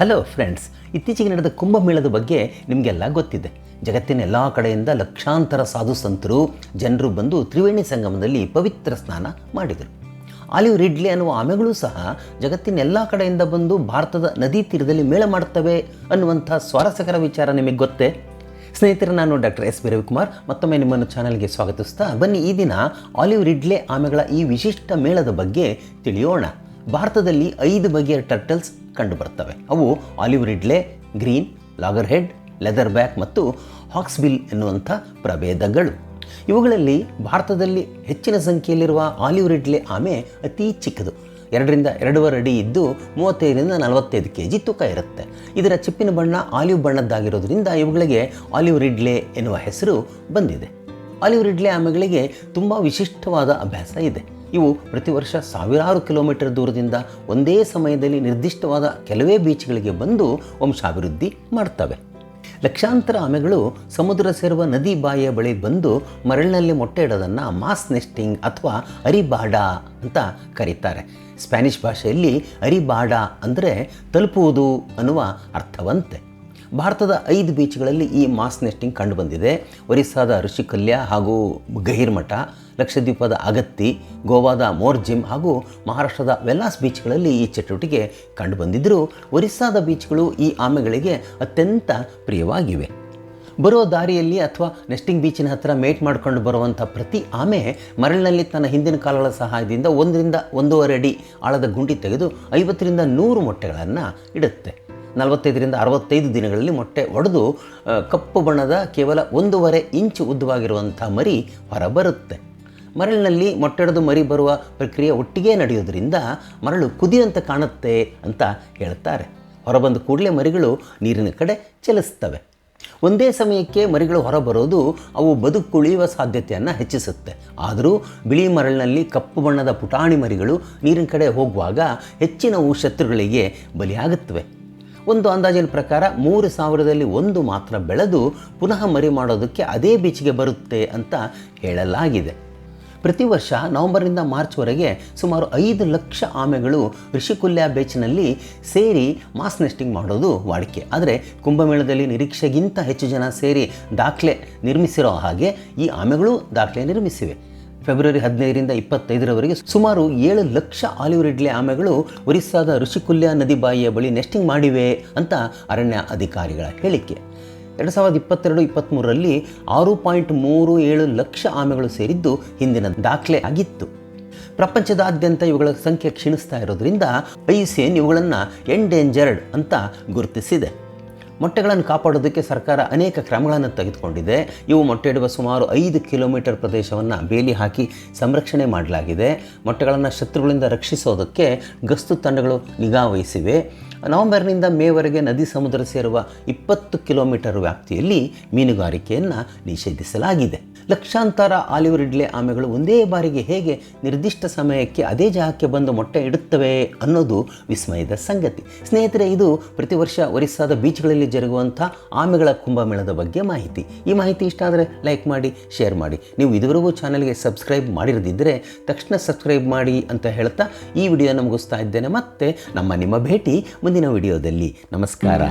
Hello friends ಇತ್ತೀಚೆಗೆ ನಡೆದ ಕುಂಭಮೇಳದ ಬಗ್ಗೆ ನಿಮಗೆಲ್ಲ ಗೊತ್ತಿದೆ. ಜಗತ್ತಿನ ಎಲ್ಲ ಕಡೆಯಿಂದ ಲಕ್ಷಾಂತರ ಸಾಧು ಸಂತರು, ಜನರು ಬಂದು ತ್ರಿವೇಣಿ ಸಂಗಮದಲ್ಲಿ ಪವಿತ್ರ ಸ್ನಾನ ಮಾಡಿದರು. ಆಲಿವ್ ರಿಡ್ಲಿ ಅನ್ನುವ ಆಮೆಗಳು ಸಹ ಜಗತ್ತಿನ ಎಲ್ಲ ಕಡೆಯಿಂದ ಬಂದು ಭಾರತದ ನದಿ ತೀರದಲ್ಲಿ ಮೇಳ ಮಾಡುತ್ತವೆ ಅನ್ನುವಂಥ ಸ್ವಾರಸ್ಯಕರ ವಿಚಾರ ನಿಮಗೆ ಗೊತ್ತೇ? ಸ್ನೇಹಿತರೆ, ನಾನು ಡಾಕ್ಟರ್ ಎಸ್. ರವಿಕುಮಾರ್. ಮತ್ತೊಮ್ಮೆ ನಿಮ್ಮನ್ನು ಚಾನಲ್ಗೆ ಸ್ವಾಗತಿಸ್ತಾ ಬನ್ನಿ. ಈ ದಿನ ಆಲಿವ್ ರಿಡ್ಲೆ ಆಮೆಗಳ ಈ ವಿಶಿಷ್ಟ ಮೇಳದ ಬಗ್ಗೆ ತಿಳಿಯೋಣ. ಭಾರತದಲ್ಲಿ ಐದು ಬಗೆಯ ಟರ್ಟಲ್ಸ್ ಕಂಡುಬರ್ತವೆ ಅವು olive ridley, green loggerhead leatherback ಮತ್ತು ಹಾಕ್ಸ್ಬಿಲ್ ಎನ್ನುವಂಥ ಪ್ರಭೇದಗಳು. ಇವುಗಳಲ್ಲಿ ಭಾರತದಲ್ಲಿ ಹೆಚ್ಚಿನ ಸಂಖ್ಯೆಯಲ್ಲಿರುವ ಆಲಿವ್ ರಿಡ್ಲೆ ಆಮೆ ಅತಿ ಚಿಕ್ಕದು. ಎರಡರಿಂದ ಎರಡೂವರೆ ಅಡಿ ಇದ್ದು ಮೂವತ್ತೈದರಿಂದ ನಲವತ್ತೈದು ಕೆ ಜಿ ತೂಕ ಇರುತ್ತೆ. ಇದರ ಚಿಪ್ಪಿನ ಬಣ್ಣ ಆಲಿವ್ ಬಣ್ಣದ್ದಾಗಿರೋದ್ರಿಂದ ಇವುಗಳಿಗೆ ಆಲಿವ್ ರಿಡ್ಲೆ ಎನ್ನುವ ಹೆಸರು ಬಂದಿದೆ. ಆಲಿವ್ ರಿಡ್ಲೆ ಆಮೆಗಳಿಗೆ ತುಂಬ ವಿಶಿಷ್ಟವಾದ ಅಭ್ಯಾಸ ಇದೆ. ಇವು ಪ್ರತಿ ವರ್ಷ ಸಾವಿರಾರು ಕಿಲೋಮೀಟರ್ ದೂರದಿಂದ ಒಂದೇ ಸಮಯದಲ್ಲಿ ನಿರ್ದಿಷ್ಟವಾದ ಕೆಲವೇ ಬೀಚ್ಗಳಿಗೆ ಬಂದು ವಂಶಾಭಿವೃದ್ಧಿ ಮಾಡ್ತವೆ. ಲಕ್ಷಾಂತರ ಆಮೆಗಳು ಸಮುದ್ರ ಸೇರುವ ನದಿ ಬಾಯಿಯ ಬಳಿ ಬಂದು ಮರಳಿನಲ್ಲಿ ಮೊಟ್ಟೆ ಇಡೋದನ್ನು ಮಾಸ್ ನೆಸ್ಟಿಂಗ್ ಅಥವಾ ಅರಿಬಾಡಾ ಅಂತ ಕರೀತಾರೆ. ಸ್ಪ್ಯಾನಿಷ್ ಭಾಷೆಯಲ್ಲಿ ಅರಿಬಾಡಾ ಅಂದರೆ ತಲುಪುವುದು ಅನ್ನುವ ಅರ್ಥವಂತೆ. ಭಾರತದ ಐದು ಬೀಚ್ಗಳಲ್ಲಿ ಈ ಮಾಸ್ ನೆಸ್ಟಿಂಗ್ ಕಂಡುಬಂದಿದೆ. ಒರಿಸ್ಸಾದ ಋಷಿಕಲ್ಯ ಹಾಗೂ ಗಹಿರ್ಮಠ, ಲಕ್ಷದ್ವೀಪದ ಅಗತ್ತಿ, ಗೋವಾದ ಮೋರ್ಜಿಮ್ ಹಾಗೂ ಮಹಾರಾಷ್ಟ್ರದ ವೆಲ್ಲಾಸ್ ಬೀಚ್ಗಳಲ್ಲಿ ಈ ಚಟುವಟಿಕೆ ಕಂಡುಬಂದಿದ್ದರೂ ಒರಿಸ್ಸಾದ ಬೀಚ್ಗಳು ಈ ಆಮೆಗಳಿಗೆ ಅತ್ಯಂತ ಪ್ರಿಯವಾಗಿವೆ. ಬರೋ ದಾರಿಯಲ್ಲಿ ಅಥವಾ ನೆಸ್ಟಿಂಗ್ ಬೀಚಿನ ಹತ್ತಿರ ಮೇಟ್ ಮಾಡ್ಕೊಂಡು ಬರುವಂಥ ಪ್ರತಿ ಆಮೆ ಮರಳಿನಲ್ಲಿ ತನ್ನ ಹಿಂದಿನ ಕಾಲಗಳ ಸಹಾಯದಿಂದ ಒಂದರಿಂದ ಒಂದೂವರೆ ಅಡಿ ಆಳದ ಗುಂಡಿ ತೆಗೆದು ಐವತ್ತರಿಂದ ನೂರು ಮೊಟ್ಟೆಗಳನ್ನು ಇಡುತ್ತೆ. ನಲವತ್ತೈದರಿಂದ ಅರವತ್ತೈದು ದಿನಗಳಲ್ಲಿ ಮೊಟ್ಟೆ ಒಡೆದು ಕಪ್ಪು ಬಣ್ಣದ ಕೇವಲ ಒಂದೂವರೆ ಇಂಚು ಉದ್ದವಾಗಿರುವಂಥ ಮರಿ ಹೊರಬರುತ್ತೆ. ಮರಳಿನಲ್ಲಿ ಮೊಟ್ಟೆಡೆದು ಮರಿ ಬರುವ ಪ್ರಕ್ರಿಯೆ ಒಟ್ಟಿಗೆ ನಡೆಯೋದ್ರಿಂದ ಮರಳು ಕುದಿಯಂತ ಕಾಣುತ್ತೆ ಅಂತ ಹೇಳ್ತಾರೆ. ಹೊರಬಂದ ಕೂಡಲೇ ಮರಿಗಳು ನೀರಿನ ಕಡೆ ಚಲಿಸ್ತವೆ. ಒಂದೇ ಸಮಯಕ್ಕೆ ಮರಿಗಳು ಹೊರಬರೋದು ಅವು ಬದುಕುಳಿಯುವ ಸಾಧ್ಯತೆಯನ್ನು ಹೆಚ್ಚಿಸುತ್ತೆ. ಆದರೂ ಬಿಳಿ ಮರಳಿನಲ್ಲಿ ಕಪ್ಪು ಬಣ್ಣದ ಪುಟಾಣಿ ಮರಿಗಳು ನೀರಿನ ಕಡೆ ಹೋಗುವಾಗ ಹೆಚ್ಚಿನವು ಶತ್ರುಗಳಿಗೆ ಬಲಿಯಾಗುತ್ತವೆ. ಒಂದು ಅಂದಾಜಿನ ಪ್ರಕಾರ ಮೂರು ಸಾವಿರದಲ್ಲಿ ಒಂದು ಮಾತ್ರ ಬೆಳೆದು ಪುನಃ ಮರಿ ಮಾಡೋದಕ್ಕೆ ಅದೇ ಬೀಚ್ಗೆ ಬರುತ್ತೆ ಅಂತ ಹೇಳಲಾಗಿದೆ. ಪ್ರತಿ ವರ್ಷ ನವೆಂಬರ್ನಿಂದ ಮಾರ್ಚ್ವರೆಗೆ ಸುಮಾರು ಐದು ಲಕ್ಷ ಆಮೆಗಳು ಋಷಿಕುಲ್ಯ ಬೀಚ್ನಲ್ಲಿ ಸೇರಿ ಮಾಸ್ ನೆಸ್ಟಿಂಗ್ ಮಾಡೋದು ವಾಡಿಕೆ. ಆದರೆ ಕುಂಭಮೇಳದಲ್ಲಿ ನಿರೀಕ್ಷೆಗಿಂತ ಹೆಚ್ಚು ಜನ ಸೇರಿ ದಾಖಲೆ ನಿರ್ಮಿಸಿರೋ ಹಾಗೆ ಈ ಆಮೆಗಳು ದಾಖಲೆ ನಿರ್ಮಿಸಿವೆ. ಫೆಬ್ರವರಿ ಹದಿನೈದರಿಂದ ಇಪ್ಪತ್ತೈದರವರೆಗೆ ಸುಮಾರು ಏಳು ಲಕ್ಷ ಆಲಿವ್ ರಿಡ್ಲೆ ಆಮೆಗಳು ಒರಿಸ್ಸಾದ ಋಷಿಕುಲ್ಯ ನದಿ ಬಾಯಿಯ ಬಳಿ ನೆಸ್ಟಿಂಗ್ ಮಾಡಿವೆ ಅಂತ ಅರಣ್ಯ ಅಧಿಕಾರಿಗಳ ಹೇಳಿಕೆ. ಎರಡು ಸಾವಿರದ ಇಪ್ಪತ್ತೆರಡು ಇಪ್ಪತ್ತ್ಮೂರರಲ್ಲಿ ಆರು ಪಾಯಿಂಟ್ ಮೂರು ಏಳು ಲಕ್ಷ ಆಮೆಗಳು ಸೇರಿದ್ದು ಹಿಂದಿನ ದಾಖಲೆ ಆಗಿತ್ತು. ಪ್ರಪಂಚದಾದ್ಯಂತ ಇವುಗಳ ಸಂಖ್ಯೆ ಕ್ಷೀಣಿಸ್ತಾ ಇರೋದ್ರಿಂದ ಐಸಿಎನ್ ಇವುಗಳನ್ನು ಎಂಡೇಂಜರ್ಡ್ ಅಂತ ಗುರುತಿಸಿದೆ. ಮೊಟ್ಟೆಗಳನ್ನು ಕಾಪಾಡೋದಕ್ಕೆ ಸರ್ಕಾರ ಅನೇಕ ಕ್ರಮಗಳನ್ನು ತೆಗೆದುಕೊಂಡಿದೆ. ಇವು ಮೊಟ್ಟೆ ಇಡುವ ಸುಮಾರು ಐದು ಕಿಲೋಮೀಟರ್ ಪ್ರದೇಶವನ್ನು ಬೇಲಿ ಹಾಕಿ ಸಂರಕ್ಷಣೆ ಮಾಡಲಾಗಿದೆ. ಮೊಟ್ಟೆಗಳನ್ನು ಶತ್ರುಗಳಿಂದ ರಕ್ಷಿಸೋದಕ್ಕೆ ಗಸ್ತು ತಂಡಗಳು ನಿಗಾ ವಹಿಸಿವೆ. ನವೆಂಬರ್ನಿಂದ ಮೇವರೆಗೆ ನದಿ ಸಮುದ್ರ ಸೇರುವ ಇಪ್ಪತ್ತು ಕಿಲೋಮೀಟರ್ ವ್ಯಾಪ್ತಿಯಲ್ಲಿ ಮೀನುಗಾರಿಕೆಯನ್ನು ನಿಷೇಧಿಸಲಾಗಿದೆ. ಲಕ್ಷಾಂತರ ಆಲಿವ್ ರಿಡ್ಲೆ ಆಮೆಗಳು ಒಂದೇ ಬಾರಿಗೆ ಹೇಗೆ ನಿರ್ದಿಷ್ಟ ಸಮಯಕ್ಕೆ ಅದೇ ಜಾಗಕ್ಕೆ ಬಂದು ಮೊಟ್ಟೆ ಇಡುತ್ತವೆ ಅನ್ನೋದು ವಿಸ್ಮಯದ ಸಂಗತಿ. ಸ್ನೇಹಿತರೆ, ಇದು ಪ್ರತಿ ವರ್ಷ ಒರಿಸ್ಸಾದ ಬೀಚ್ಗಳಲ್ಲಿ ಜರುಗುವಂಥ ಆಮೆಗಳ ಕುಂಭಮೇಳದ ಬಗ್ಗೆ ಮಾಹಿತಿ. ಈ ಮಾಹಿತಿ ಇಷ್ಟ ಆದರೆ ಲೈಕ್ ಮಾಡಿ, ಶೇರ್ ಮಾಡಿ. ನೀವು ಇದುವರೆಗೂ ಚಾನಲ್ಗೆ ಸಬ್ಸ್ಕ್ರೈಬ್ ಮಾಡಿರದಿದ್ದರೆ ತಕ್ಷಣ ಸಬ್ಸ್ಕ್ರೈಬ್ ಮಾಡಿ ಅಂತ ಹೇಳ್ತಾ ಈ ವಿಡಿಯೋನ ಮುಗಿಸ್ತಾ ಇದ್ದೇನೆ. ಮತ್ತೆ ನಮ್ಮ ನಿಮ್ಮ ಭೇಟಿ ಮುಂದಿನ ವಿಡಿಯೋದಲ್ಲಿ. ನಮಸ್ಕಾರ.